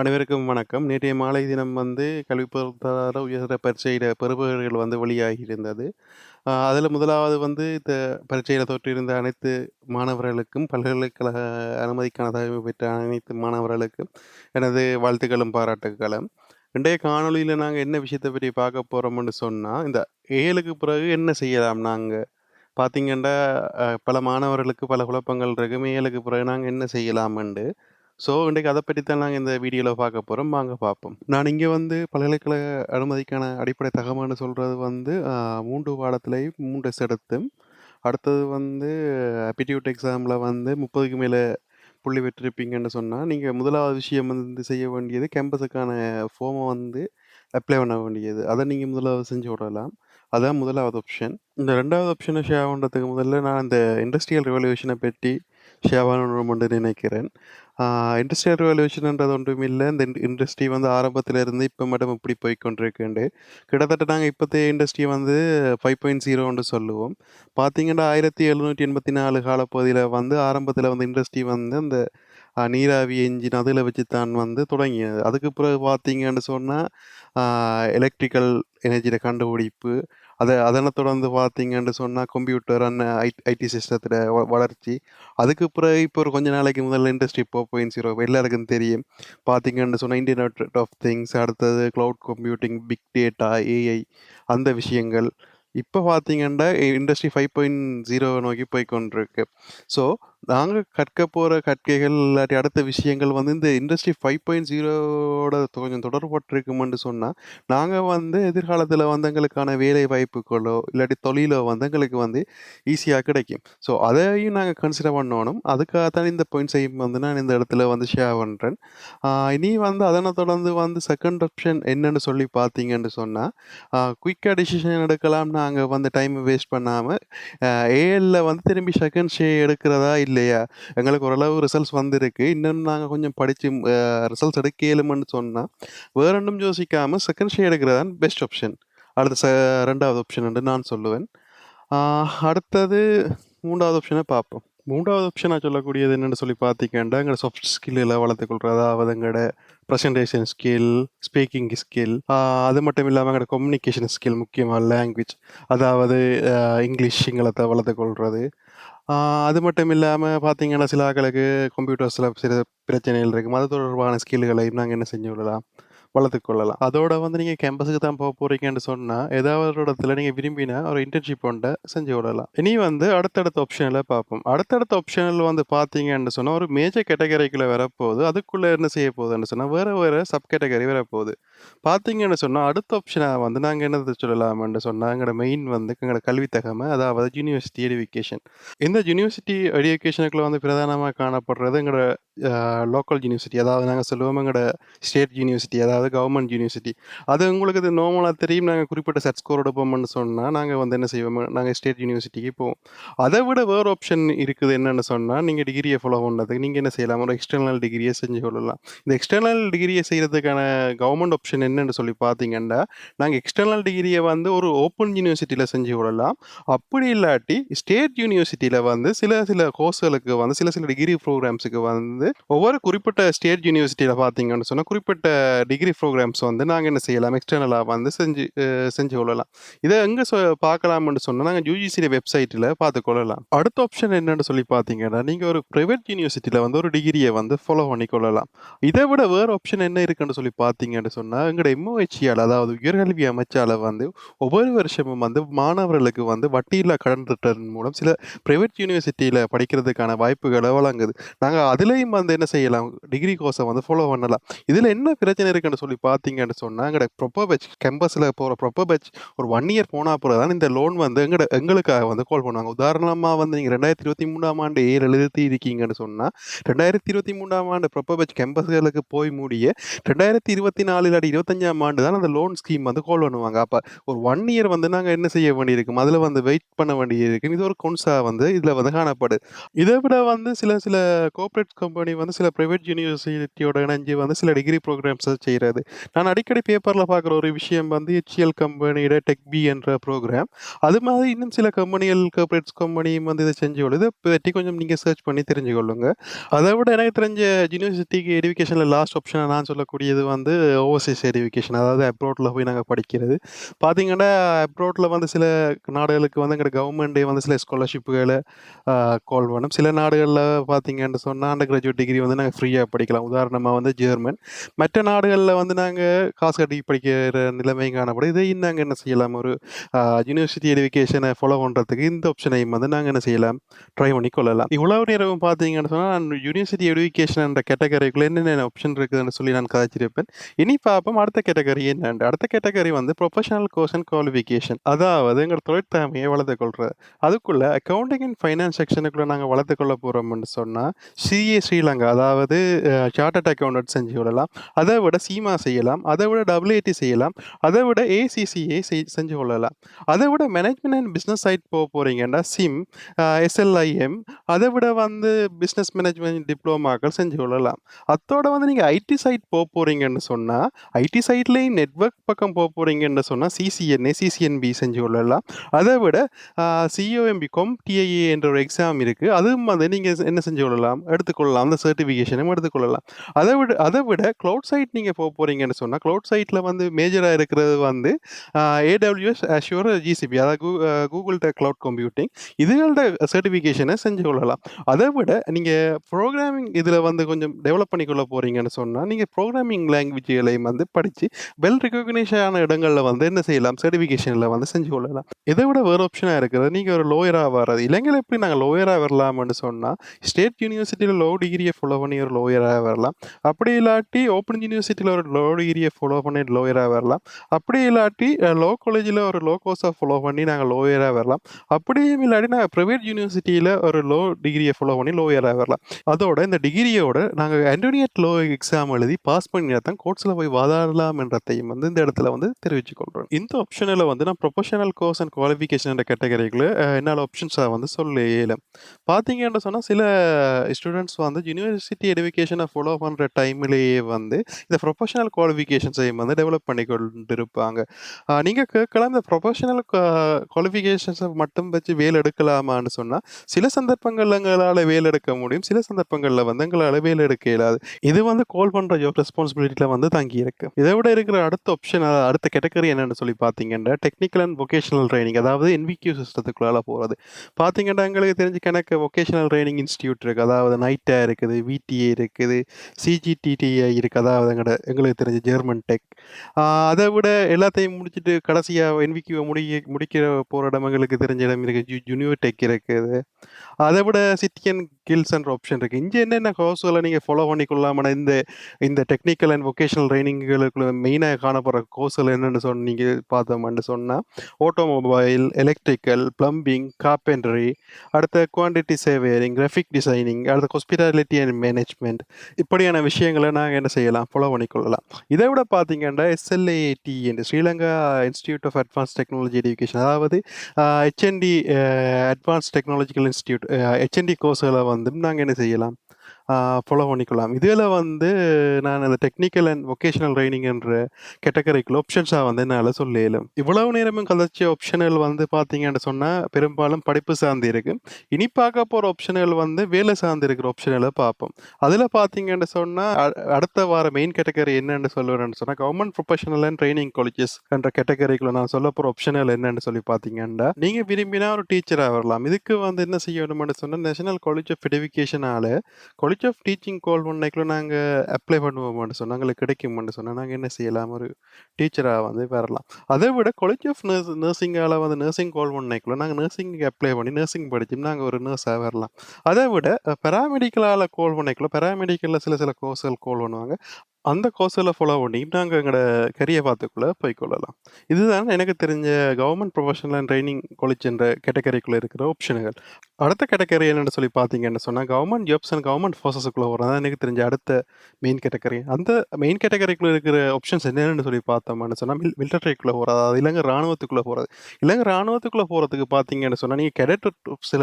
அனைவருக்கும் வணக்கம். நேற்றைய மாலை தினம் வந்து கல்வி பொருளாதார உயர்தர பரீட்சையிட பெறுபவர்கள் வந்து வெளியாகி இருந்தது. அதில் முதலாவது வந்து இந்த பரீட்சையில் தோற்றிருந்த அனைத்து மாணவர்களுக்கும், பல்கலைக்கழக அனுமதிக்கான தகவல் பெற்ற அனைத்து மாணவர்களுக்கும் எனது வாழ்த்துக்களும், பாராட்டுக்களும். இன்றைய காணொலியில் நாங்கள் என்ன விஷயத்தை பற்றி பார்க்க போகிறோம்னு சொன்னால் இந்த ஏழுக்கு பிறகு என்ன செய்யலாம் நாங்கள் பார்த்தீங்கன்னா, பல மாணவர்களுக்கு பல குழப்பங்கள் இருக்கு. 7க்கு பிறகு நாங்கள் என்ன செய்யலாம்ண்டு ஸோ, இன்றைக்கு அதை பற்றி தான் நாங்கள் இந்த வீடியோவில் பார்க்க போகிறோம் வாங்க பார்ப்போம். நான் இங்கே வந்து பல்கலைக்கழக அனுமதிக்கான அடிப்படை தகவல்னு சொல்கிறது வந்து, மூன்று பாடத்துலேயும் மூன்று டெஸ்ட் எடுத்தும், அடுத்தது வந்து ஆப்டிட்யூட் எக்ஸாமில் வந்து முப்பதுக்கு மேலே புள்ளி பெற்றிருப்பீங்கன்னு சொன்னால் நீங்கள் முதலாவது விஷயம் வந்து செய்ய வேண்டியது கேம்பஸுக்கான ஃபோமை வந்து அப்ளை பண்ண வேண்டியது. அதை நீங்கள் முதலாவது செஞ்சு விடலாம். அதான் முதலாவது ஆப்ஷன். இந்த ரெண்டாவது ஆப்ஷனை ஷேர் பண்ணுறதுக்கு முதல்ல நான் இந்த இண்டஸ்ட்ரியல் ரெவல்யூஷனை பற்றி ஷேவான ஒன்று நினைக்கிறேன். இண்டஸ்ட்ரியல் இண்டஸ்ட்ரியல் ஒன்றும் இல்லை இந்த இண்டஸ்ட்ரி வந்து ஆரம்பத்தில இருந்து இப்ப மட்டும் எப்படி போய்க்கொண்டிருக்குண்டு. கிட்டத்தட்ட நாங்கள் இப்போத்தைய இண்டஸ்ட்ரி வந்து 5.0ன்னு சொல்லுவோம். பார்த்தீங்கன்னா, ஆயிரத்தி எழுநூற்றி எண்பத்தி நாலு காலப்பகுதியில் வந்து ஆரம்பத்தில் வந்து இண்டஸ்ட்ரி வந்து அந்த நீராவி என்ஜின் அதில் வச்சு தான் வந்து தொடங்கியது. அதுக்கு பிறகு பார்த்தீங்கன்னு சொன்னால் எலக்ட்ரிக்கல் எனர்ஜியில் கண்டுபிடிப்பு, அதை அதனை தொடர்ந்து பார்த்தீங்கன்னு சொன்னால் கம்ப்யூட்டர் அண்ட் ஐ ஐடி சிஸ்டத்தில் வ வளர்ச்சி. அதுக்கு பிறகு இப்போ ஒரு கொஞ்ச நாளைக்கு முதல்ல இண்டஸ்ட்ரி 4.0 எல்லாருக்கும் தெரியும். பார்த்தீங்கன்னு சொன்னால் இன்டர்நெட் ஆஃப் திங்ஸ், அடுத்தது cloud computing, big data, AI அந்த விஷயங்கள். இப்போ பார்த்தீங்கன்னா, இண்டஸ்ட்ரி 5.0 நோக்கி போய்க்கொண்டிருக்கு. ஸோ, நாங்க கற்க போற கற்கைகள் இல்லாட்டி அடுத்த விஷயங்கள் வந்து இந்த இண்டஸ்ட்ரி 5.0வோட கொஞ்சம் தொடர்புபட்டிருக்கும்னு சொன்னா, நாங்க வந்து எதிர்காலத்தில வந்து எங்களுக்கான வேலை வாய்ப்புகளோ, இல்லாட்டி தொழிலோ வந்து எங்களுக்கு வந்து ஈஸியா கிடைக்கும். ஸோ, அதையும் நாங்க கன்சிடர் பண்ணணும். அதுக்காக தான் இந்த பாயிண்ட்ஸையும் வந்து நான் இந்த இடத்துல வந்து ஷேர் பண்றேன். ஆ இனி வந்து அதனை தொடர்ந்து வந்து செகண்ட் ஆப்ஷன் என்னன்னு சொல்லி பார்த்தீங்கன்னு சொன்னா, குயிக்காக குயிக்கா டிசிஷன் எடுக்கலாம். நாங்க வந்து டைம் வேஸ்ட் பண்ணாம, அ ஏஎல்ல வந்து திரும்பி செகண்ட் ஷே எடுக்கிறதா இல்லையா? எங்களுக்கு ஓரளவு ரிசல்ட்ஸ் வந்திருக்கு. இன்னும் நாங்கள் கொஞ்சம் படித்து ரிசல்ட்ஸ் எடுக்க இயலும்னு சொன்னால் வேற ஒன்றும் யோசிக்காமல் செகண்ட் ஷே எடுக்கிறதான் பெஸ்ட் ஆப்ஷன். அடுத்த ச ரெண்டாவது ஆப்ஷன் என்று நான் சொல்லுவேன். அடுத்தது மூன்றாவது ஆப்ஷனை பார்ப்போம். மூன்றாவது ஆப்ஷனாக சொல்லக்கூடியது என்னென்னு சொல்லி பார்த்தீங்கன்னா, எங்களோட சாஃப்ட் ஸ்கில்லில் வளர்த்துக்கொள்கிறது அதாவது எங்களோட ப்ரெசன்டேஷன் ஸ்கில், ஸ்பீக்கிங் ஸ்கில், அது மட்டும் இல்லாமல் எங்களோட கம்யூனிகேஷன் ஸ்கில் முக்கியமாக லாங்குவேஜ். அதாவது இங்கிலீஷ், சிங்களத்த வளர்த்துக்கொள்கிறது அது மட்டும் இல்லாமல் பார்த்தீங்கன்னா, சில ஆக்களுக்கு கம்ப்யூட்டர்ஸில் சில பிரச்சனைகள் இருக்கும். அது தொடர்பான ஸ்கில்லுகளையும் நாங்கள் என்ன செஞ்சு விடலாம், வளர்த்துக்கொள்ளலாம் அதோட வந்து நீங்க கேம்பஸுக்கு தான் போக போறீங்கன்னு சொன்னா, ஏதாவது ஒரு இடத்துல நீங்க விரும்பினா ஒரு இன்டர்ன்ஷிப் ஒண்ட செஞ்சு விடலாம். இனி வந்து அடுத்தடுத்த ஆப்ஷனில் பார்ப்போம். அடுத்தடுத்த ஆப்ஷனில் வந்து பார்த்தீங்கன்னு சொன்னால் ஒரு மேஜர் கேட்டகரிக்குள்ள வரப்போகுது. அதுக்குள்ள என்ன செய்ய போகுதுன்னு சொன்னால் வேற வேற சப் கேட்டகரி வரப்போகுது. பார்த்தீங்கன்னு சொன்னால் அடுத்த ஆப்ஷனாக வந்து நாங்கள் என்னது சொல்லலாம்னு சொன்னால் எங்களோட மெயின் வந்து எங்களோட கல்வி தகமை, அதாவது யூனிவர்சிட்டி எடுகேஷன். இந்த யூனிவர்சிட்டி எடுகேஷனுக்குள்ள வந்து பிரதானமாக காணப்படுறது எங்களோட லோக்கல் யூனிவர்சிட்டி. அதாவது நாங்கள் சொல்லுவோம் எங்களோட ஸ்டேட் யூனிவர்சிட்டி, அதாவது கவர்மெண்ட் யூனிவர்சிட்டி. அது உங்களுக்கு இது நார்மலாக தெரியும். நாங்கள் குறிப்பிட்ட செட் ஸ்கோர் எடுப்போம்னு சொன்னால் நாங்கள் வந்து என்ன செய்வோம், நாங்கள் ஸ்டேட் யூனிவர்சிட்டிக்கு போவோம். அதை விட வேறு ஆப்ஷன் இருக்குது என்னென்னு சொன்னால் நீங்கள் டிகிரியை ஃபாலோ பண்ணுறதுக்கு நீங்கள் என்ன செய்யலாம், ஒரு எக்ஸ்டர்னல் டிகிரியை செஞ்சு கொள்ளலாம். இந்த எக்ஸ்டர்னல் டிகிரியை செய்கிறதுக்கான கவர்மெண்ட் ஆப்ஷன் என்னென்னு சொல்லி பார்த்தீங்கன்னா, நாங்கள் எக்ஸ்டர்னல் டிகிரியை வந்து ஒரு ஓப்பன் யூனிவர்சிட்டியில் செஞ்சு கொள்ளலாம். அப்படி இல்லாட்டி ஸ்டேட் யூனிவர்சிட்டியில் வந்து சில சில கோர்ஸ்களுக்கு வந்து சில சில டிகிரி ப்ரோக்ராம்ஸுக்கு வந்து ஒவ்வொரு குறிப்பிட்ட ஸ்டேட் யூனிவர்சிட்டியில் பார்த்தீங்கன்னு சொன்னால் குறிப்பிட்ட டிகிரி ப்ரோக்ராம்ஸ் வந்து நாங்கள் என்ன செய்யலாம், எக்ஸ்டர்னலாக வந்து செஞ்சு செஞ்சு கொள்ளலாம். இதை எங்கே சொ பார்க்கலாம்னு சொன்னால் நாங்கள் யூஜிசியில் வெப்சைட்டில் பார்த்து கொள்ளலாம். அடுத்த ஆப்ஷன் என்னன்னு சொல்லி பார்த்தீங்கன்னா, நீங்க ஒரு ப்ரைவேட் யூனிவர்சிட்டியில் வந்து ஒரு டிகிரியை வந்து ஃபாலோ பண்ணி கொள்ளலாம். இதை விட வேறு ஆப்ஷன் என்ன இருக்குன்னு சொல்லி பார்த்தீங்கன்னு சொன்னா, எங்களோட எம்ஓஹெச்சியால் அதாவது உயர்கல்வி அமைச்சால் வந்து ஒவ்வொரு வருஷமும் வந்து மாணவர்களுக்கு வந்து வட்டியில்லா கடன் திட்டத்தின் மூலம் சில ப்ரைவேட் யூனிவர்சிட்டியில் படிக்கிறதுக்கான வாய்ப்புகளை வழங்குது. நாங்கள் அதுலேயும் வந்து என்ன செய்யலாம், டிகிரி கோர்ஸை வந்து ஃபாலோ பண்ணலாம். இதில் என்ன பிரச்சனை இருக்குன்னு சொல்லி பார்த்தீங்கன்னு சொன்னா, எங்களோட ப்ராப்பர் பேட்ச் கேம்பஸில் போகிற ப்ராப்பர் பேட்ச் ஒரு ஒன் இயர் போனா பிறகு தான் இந்த லோன் வந்து எங்கட எங்களுக்காக வந்து கால் பண்ணுவாங்க. உதாரணமாக வந்து நீங்கள் ரெண்டாயிரத்து இருபத்தி மூணாம் ஆண்டு ஏழு எழுதி இருக்கீங்கன்னு சொன்னால் ரெண்டாயிரத்தி இருபத்தி மூணாம் ஆண்டு ப்ராப்பர் பேட்ச் கேம்பஸ்களுக்கு போய் முடிய 2024 இல்லாட்டி 25ஆம் ஆண்டு தான் அந்த லோன் ஸ்கீம் வந்து கால் பண்ணுவாங்க. அப்போ ஒரு ஒன் இயர் வந்து நாங்கள் என்ன செய்ய வேண்டியிருக்கும், அதில் வந்து வெயிட் பண்ண வேண்டியிருக்கும். இது ஒரு கொன்ஸாக வந்து இதில் வந்து காணப்படுது. இதை விட வந்து சில சில கோஆப்ரேட் கம்பெனி கம்பெனி வந்து சில ப்ரைவேட் யூனிவர்சிட்டியோட இணைஞ்சு வந்து சில டிகிரி ப்ரோக்ராம்ஸை செய்கிறது நான் அடிக்கடி பேப்பரில் பார்க்குற ஒரு விஷயம் வந்து ஹெச்எல் கம்பெனியோட டெக்பி என்ற ப்ரோக்ராம் அது மாதிரி இன்னும் சில கம்பெனிகள் கார்பரேட்ஸ் கம்பெனியும் வந்து இதை செஞ்சு கொள்ளுது. பற்றி கொஞ்சம் நீங்கள் சர்ச் பண்ணி தெரிஞ்சு கொள்ளுங்க. அதை விட எனக்கு தெரிஞ்ச யூனிவர்சிட்டிக்கு எடுக்கேஷனில் லாஸ்ட் ஆப்ஷன் நான் சொல்லக்கூடியது வந்து ஓவர்சீஸ் எடுக்கேஷன் அதாவது அப்ரோட்டில் போய் நாங்கள் படிக்கிறது. பார்த்தீங்கன்னா அப்ரோட்டில் வந்து சில நாடுகளுக்கு வந்து எங்களோட கவர்மெண்ட்டே வந்து சில ஸ்காலர்ஷிப்புகளை கால் பண்ணும். சில நாடுகளில் பார்த்தீங்கன்னு சொன்னால் அண்டர் கிராஜுவேட் டிகிரி வந்து நாங்கள் ஃப்ரீயாக படிக்கலாம். உதாரணமாக வந்து ஜெர்மன் மற்ற நாடுகளில் வந்து நாங்கள் காசு கட்டி படிக்கிற நிலைமையும் காணப்படும். இதையும் நாங்கள் என்ன செய்யலாம்? ஒரு யூனிவர்சிட்டி எஜுகேஷனை ஃபாலோ பண்ணுறதுக்கு இந்த ஆப்ஷனையும் வந்து நாங்கள் என்ன செய்யலாம்? ட்ரை பண்ணி கொள்ளலாம். இவ்வளவு நேரம் பார்த்தீங்கன்னு சொன்னால் யூனிவர்சிட்டி எஜுகேஷன் என்ற கேட்டகரிக்குள்ள என்னென்ன ஆப்ஷன் இருக்குதுன்னு சொல்லி நான் கதைச்சிருப்பேன். இனி பார்ப்போம் அடுத்த கேட்டகரி என்ன அடுத்த கேட்டகரி வந்து ப்ரொஃபஷனல் கோர்ஸ் அண்ட் குவாலிஃபிகேஷன் அதாவது எங்கள் தொழிற்திறமையை வளர்த்து கொள்றது அதுக்குள்ள அக்கௌண்டிங் அண்ட் ஃபைனான்ஸ் செக்ஷனுக்குள்ள நாங்கள் வளர்த்து கொள்ள போகிறோம்னு சொன்னால் சிஏசி ஸ்ரீலங்கா அதாவது சார்ட்டட் அக்கௌண்டன்ட் செஞ்சு கொள்ளலாம். அதை விட சீமா செய்யலாம். அதை விட டபிள்யூஏடி செய்யலாம். அதை விட ஏசிசிஏ செஞ்சு கொள்ளலாம். அதை விட மேனேஜ்மெண்ட் அண்ட் பிஸ்னஸ் சைட் போக போகிறீங்கன்னா சிம் எஸ்எல்ஐஎம் அதை விட வந்து பிஸ்னஸ் மேனேஜ்மெண்ட் டிப்ளமாக்கள் செஞ்சு கொள்ளலாம். அத்தோட வந்து நீங்கள் ஐடி சைட் போக போகிறீங்கன்னு சொன்னால் ஐடி சைட்லேயும் நெட்ஒர்க் பக்கம் போக போகிறீங்கன்னு சொன்னால் சிசிஎன்ஏ சிசிஎன்பி செஞ்சு கொள்ளலாம். அதை விட சிஓஎம்பி கொம் டிஐஏ என்ற ஒரு எக்ஸாம் இருக்குது அதுவும் வந்து நீங்கள் என்ன செஞ்சு கொள்ளலாம்? எடுத்துக்கொள்ளலாம். அந்த சர்டிஃபிகேஷனும் எடுத்துக்கொள்ளலாம். அதை விட அதை விட க்ளவுட் சைட் நீங்கள் போக போகிறீங்கன்னு சொன்னால் க்ளவுட் சைட்டில் வந்து மேஜராக இருக்கிறது வந்து ஏடபிள்யூஎஸ் அஷ்யூர் ஜிசிபி அதாவது கூகுள் டெக் க்ளவுட் கம்ப்யூட்டிங் இதுகளோட சர்டிஃபிகேஷனை செஞ்சு கொள்ளலாம். அதை விட நீங்கள் ப்ரோக்ராமிங் இதில் வந்து கொஞ்சம் டெவலப் பண்ணிக்கொள்ள போகிறீங்கன்னு சொன்னால் நீங்கள் ப்ரோக்ராமிங் லாங்குவேஜ்களையும் வந்து படித்து வெல் ரெக்கக்னைஸான இடங்களில் வந்து என்ன செய்யலாம்? சர்டிஃபிகேஷனில் வந்து செஞ்சு கொள்ளலாம். இதை விட வேறு ஆப்ஷனாக இருக்கிறது நீங்கள் ஒரு லோயராக வர்றது. இலங்கையில் எப்படி நாங்கள் லோயராக வரலாம்னு சொன்னால் ஸ்டேட் யூனிவர்சிட்டியில் லோ டிகிரி டிகிரியை ஃபாலோ பண்ணி ஒரு லோயராக வரலாம். அப்படி இல்லாட்டி ஓப்பன் யூனிவர்சிட்டியில் ஒரு லோ டிகிரியை ஃபாலோ பண்ணி லோயராக வரலாம். அப்படி இல்லாட்டி லோ காலேஜில் ஒரு லோ கோர்ஸை ஃபாலோ பண்ணி நாங்கள் லோயராக வரலாம். அப்படியும் இல்லாட்டி நாங்கள் ப்ரைவேட் யூனிவர்சிட்டியில் ஒரு லோ டிகிரியை ஃபாலோ பண்ணி லோயராக வரலாம். அதோட இந்த டிகிரியோட நாங்கள் அண்டோனியட் லோ எக்ஸாம் எழுதி பாஸ் பண்ணினா தான் கோர்ட்ஸில் போய் வாதாடலாம் என்றதையும் வந்து இந்த இடத்துல வந்து தெரிவித்து கொள்கிறோம் இந்த ஆப்ஷனில் வந்து நான் ப்ரொஃபஷனல் கோர்ஸ் அண்ட் குவாலிஃபிகேஷன் என்ற கேட்டகரிக்குள்ள என்னால் ஆப்ஷன்ஸை வந்து சொல்ல இயலும் பார்த்தீங்கன்னு சொன்னால் சில ஸ்டூடெண்ட்ஸ் வந்து யூனிவர்சிட்டி எடுக்கேஷனை ஃபாலோ பண்ணுற டைம்லேயே வந்து இந்த ப்ரொஃபஷனல் குவாலிஃபிகேஷன்ஸையும் வந்து டெவலப் பண்ணி கொண்டு இருப்பாங்க நீங்கள் கேட்கலாம் இந்த ப்ரொஃபஷனல் குவாலிஃபிகேஷன்ஸை மட்டும் வச்சு வேலை எடுக்கலாமான்னு சொன்னால் சில சந்தர்ப்பங்களில் எங்களால் வேலை எடுக்க முடியும் சில சந்தர்ப்பங்களில் வந்து எங்களால் வேலை எடுக்க இயலாது. இது வந்து கால் பண்ணுற ஜாப் ரெஸ்பான்சிபிலிட்டியில் வந்து தங்கி இருக்கு. இதை விட இருக்கிற அடுத்த ஆப்ஷன் அடுத்த கேட்டகரி என்னென்னு சொல்லி பார்த்தீங்கன்னா டெக்னிக்கல் அண்ட் வொகேஷனல் ட்ரைனிங் அதாவது என்விக்யூ சிஸ்டத்துக்குள்ளால போகிறது பார்த்தீங்கன்னா எங்களுக்கு தெரிஞ்சு கணக்கு வொகேஷனல் ட்ரைனிங் இன்ஸ்டியூட் இருக்குது அதாவது நைட்டாக இருக்குது இருக்குது விடிஏ இருக்குது சிஜிடிடிஐ இருக்குது. அதாவது எங்களுக்கு தெரிஞ்ச ஜெர்மன் டெக் அதை விட எல்லாத்தையும் முடிச்சுட்டு கடைசியாக என்விக்யூவை முடி முடிக்கிற போகிற இடம் எங்களுக்கு தெரிஞ்ச இடம் இருக்குது. ஜூனியர் டெக் இருக்குது. அதை விட சிட்டியன் ஸ்கில்ஸ்ன்ற ஆப்ஷன் இருக்குது இங்கே என்னென்ன கோர்ஸ்களை நீங்கள் ஃபாலோ பண்ணிக்கொள்ளாமல் இந்த இந்த டெக்னிக்கல் அண்ட் வொகேஷனல் ட்ரைனிங்களுக்கு மெயினாக காணப்படுற கோர்ஸ்கள் என்னென்னு சொன்ன நீங்கள் பார்த்தோம்னு சொன்னால் ஆட்டோமொபைல் எலக்ட்ரிக்கல் பிளம்பிங் கார்பென்டரி அடுத்த குவான்டிட்டி சேவியரிங் கிராஃபிக் டிசைனிங் அடுத்த ஹாஸ்பிட்டாலிட்டி அண்ட் மேனேஜ்மெண்ட் இப்படியான விஷயங்களை நாங்கள் என்ன செய்யலாம்? ஃபாலோ பண்ணிக்கொள்ளலாம். இதை விட பார்த்தீங்கன்னா எஸ்எல்ஏடி என்று Sri Lanka institute of advance technology education அதாவது HND advance technological institute HND கோர்ஸ்களை வந்து நாங்கள் என்ன செய்யலாம்? ஃபாலோ பண்ணிக்கலாம். இதில் வந்து நான் அந்த டெக்னிக்கல் அண்ட் வொக்கேஷனல் ட்ரைனிங் என்ற கேட்டகரிக்குள்ள ஆப்ஷன்ஸாக வந்து என்னால் சொல்லலும். இவ்வளவு நேரமும் கதைச்ச ஆப்ஷன்கள் வந்து பார்த்தீங்கன்னு சொன்னால் பெரும்பாலும் படிப்பு சார்ந்து இருக்கு. இனி பார்க்க போகிற ஆப்ஷன்கள் வந்து வேலை சார்ந்து இருக்கிற ஆப்ஷன்களை பார்ப்போம். அதில் பார்த்தீங்கன்னு சொன்னால் அடுத்த வார மெயின் கேட்டகரி என்னன்னு சொல்லுவேன்னு சொன்னால் government professional and training colleges என்ற கேட்டகரிக்குள்ள நான் சொல்ல போகிற ஆப்ஷன்கள் என்னன்னு சொல்லி பார்த்தீங்கன்னா நீங்கள் விரும்பினா ஒரு டீச்சராக வரலாம். இதுக்கு வந்து என்ன செய்யணும்னு சொன்னால் நேஷனல் காலேஜ் ஆஃப் எடுக்கேஷனால காலேஜ் ஆஃப் டீச்சிங் கால் பண்ணைக்குள்ள நாங்கள் அப்ளை பண்ணுவோம்னு சொன்னால் எங்களுக்கு கிடைக்கும்னு சொன்னால் நாங்கள் என்ன செய்யலாம்? ஒரு டீச்சராக வந்து வரலாம். அதை விட காலேஜ் ஆஃப் நர்ஸ் நர்சிங்கால் வந்து நர்சிங் கால் பண்ணைக்குள்ள நாங்கள் நர்சிங்க்கு அப்ளை பண்ணி நர்சிங் படித்தோம் நாங்கள் ஒரு நர்ஸாக வரலாம். அதை விட பராமெடிக்கலால் கால் பண்ணைக்குள்ள பராமெடிக்கலில் சில சில கோர்ஸ்கள் கால் பண்ணுவாங்க. அந்த கோர்ஸில் ஃபாலோ பண்ணி நாங்க எங்களோட கெரியர் பாத்துக்குள்ள போய்க்கொள்ளலாம். இதுதான் எனக்கு தெரிஞ்ச government professional and training college என்ற கேட்டகரிக்குள்ள இருக்கிற ஆப்ஷன்கள். அடுத்த கேட்டகரி என்னன்னு சொல்லி பார்த்தீங்கன்னு சொன்னா, கவர்மெண்ட் ஜாப்ஸ் அண்ட் கவர்ன்மெண்ட் ஃபோர்ஸஸ்க்குள்ள வர்றது தான் எனக்கு தெரிஞ்ச அடுத்த மெயின் கேட்டகரி. அந்த மெயின் கேட்டகரிக்குள்ள இருக்கிற ஆப்ஷன்ஸ் என்னென்னு சொல்லி பார்த்தோம்னு சொன்னா, மில் மிலிட்டரிக்குள்ள போறது. அதாவது இலங்கை ராணுவத்துக்குள்ள போறது. இலங்கை ராணுவத்துக்குள்ள போறதுக்கு பார்த்தீங்கன்னு சொன்னா, நீங்க கேடட் சில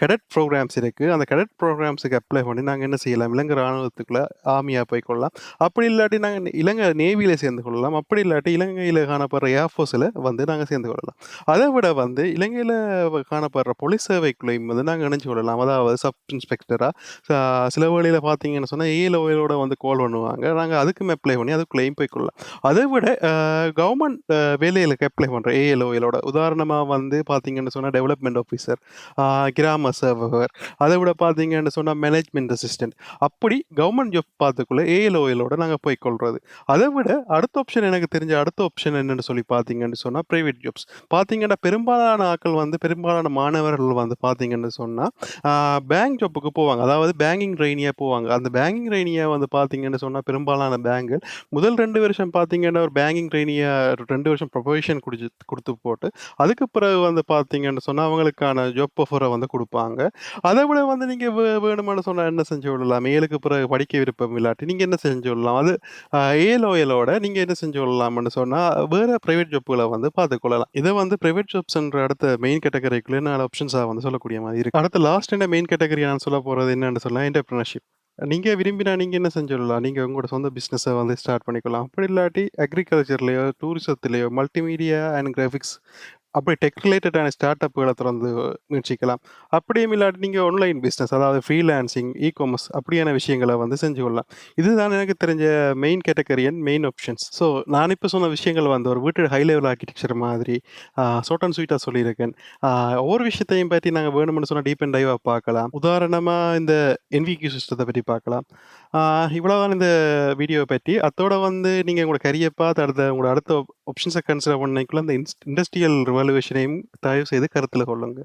கேடட் ப்ரோக்ராம்ஸ் இருக்கு. அந்த கேடட் ப்ரோக்ராம்ஸுக்கு அப்ளை பண்ணி நாங்க என்ன செய்யலாம், இலங்கை ராணுவத்துக்குள்ள ஆர்மியா போய்க்கொள்ளலாம். அப்படி இல்லாட்டி நாங்கள் இலங்கை நேவியில் சேர்ந்து கொள்ளலாம். அப்படி இல்லாட்டி இலங்கையில் காணப்படுற ஏர்ஃபோர்ஸில் வந்து நாங்கள் சேர்ந்து கொள்ளலாம். அதை விட வந்து இலங்கையில் காணப்படுற போலீஸ் சேவைக்குள்ளேயும் வந்து நாங்கள் இணைஞ்சு கொள்ளலாம். அதாவது சப் இன்ஸ்பெக்டராக சில வழியில் பார்த்தீங்கன்னு சொன்னால் ஏஎல்ஓஎலோட வந்து கால் பண்ணுவாங்க. நாங்கள் அதுக்கும் அப்ளை பண்ணி அதுக்குள்ளேயும் போய்க்கொள்ளலாம். அதை விட கவர்மெண்ட் கவர்ன்மெண்ட் வேலைகளுக்கு அப்ளை பண்ணுற ஏஎல்ஓஎலோட உதாரணமாக வந்து பார்த்தீங்கன்னு சொன்னால் டெவலப்மெண்ட் ஆஃபீஸர் கிராம சேவகர், அதை விட பார்த்தீங்கன்னு சொன்னால் மேனேஜ்மெண்ட் அசிஸ்டன்ட் அப்படி கவர்மெண்ட் ஜாப் பாத்துக்குள்ள நாங்கள் போய் கொள்வது அதை விட அடுத்த ஆப்ஷன் எனக்கு தெரிஞ்ச அடுத்த ஆப்ஷன் என்னென்னு சொல்லி பார்த்தீங்கன்னு சொன்னால் ப்ரைவேட் ஜாப்ஸ். பார்த்தீங்கன்னா, பெரும்பாலான ஆட்கள் வந்து பெரும்பாலான மாணவர்கள் வந்து பார்த்தீங்கன்னு சொன்னால் பேங்க் ஜாப்புக்கு போவாங்க. அதாவது பேங்கிங் ட்ரெய்னியா போவாங்க. அந்த பேங்கிங் ட்ரைனியாக வந்து பார்த்தீங்கன்னு சொன்னால் பெரும்பாலான பேங்க்கள் முதல் ரெண்டு வருஷம் பார்த்தீங்கன்னா, ஒரு பேங்கிங் ட்ரெய்னியா 2 வருஷம் ப்ரொபேஷன் குடிச்சு கொடுத்து போட்டு, அதுக்கு பிறகு வந்து பார்த்தீங்கன்னு சொன்னால் அவங்களுக்கான ஜாப் ஆஃபரை வந்து கொடுப்பாங்க அதை விட வந்து நீங்கள் வே சொன்னால் என்ன செஞ்சு விடலாம் மேலுக்கு பிறகு படிக்க விருப்பம் இல்லாட்டி நீங்கள் என்ன செஞ்சு சொல்லலாம் அது ஏலோயலோட நீங்கள் நீங்க என்ன செஞ்சு கொள்ளலாம்னு சொன்னா, வேற பிரைவேட் ஜாப்புகளை வந்து பார்த்துக்கொள்ளலாம். இதை வந்து பிரைவேட் ஜாப்ஸ்ன்ற அடுத்த மெயின் கேட்டகரிக்குள்ள நாலு ஆப்ஷன்ஸாக வந்து சொல்லக்கூடிய மாதிரி இருக்கு. அடுத்த லாஸ்ட் என்ன மெயின் கேட்டகரி நான் சொல்லப் போறது என்னன்னு சொன்னால் என்டர்பிரினர்ஷிப். நீங்க விரும்பினா நீங்க என்ன செஞ்சு கொள்ளலாம். நீங்க உங்களோட சொந்த பிஸ்னஸை வந்து ஸ்டார்ட் பண்ணிக்கலாம். அப்படி இல்லாட்டி அக்ரிகல்ச்சர்லயோ, டூரிசத்திலயோ, மல்டிமீடியா அண்ட் கிராஃபிக்ஸ் அப்படி டெக் ரிலேட்டடான ஸ்டார்ட் அப்புகளை திறந்து முயற்சிக்கலாம். அப்படியும் இல்லாட்டி நீங்கள் ஆன்லைன் பிஸ்னஸ் அதாவது ஃப்ரீலான்சிங், இ-காமர்ஸ் அப்படியான விஷயங்களை வந்து செஞ்சு கொள்ளலாம். இதுதான் எனக்கு தெரிஞ்ச main category and main options. So நான் இப்போ சொன்ன விஷயங்கள் வந்து ஒரு வீட்டு ஹை லெவல் ஆர்கிடெக்சர் மாதிரி சோட் ஷார்ட் அண்ட் ஸ்வீட்டாக சொல்லியிருக்கேன். ஒவ்வொரு விஷயத்தையும் பற்றி நாங்கள் வேணும்னு சொன்னால் டீப் அண்ட் டைவாக பார்க்கலாம். உதாரணமாக இந்த என்விக்யூ சிஸ்டத்தை பற்றி பார்க்கலாம். ஆ இந்த வீடியோவ பற்றி அத்தோட வந்து நீங்க உங்களோட கரியர் பாத் அடுத்த உங்களோட அடுத்த ஆப்ஷன்ஸ கன்சிடர் பண்ணைக்குள்ள இந்த இன்ஸ் இண்டஸ்ட்ரியல் ரிவல்யூஷனையும் தயவு செய்து கருத்தில் கொள்ளுங்க.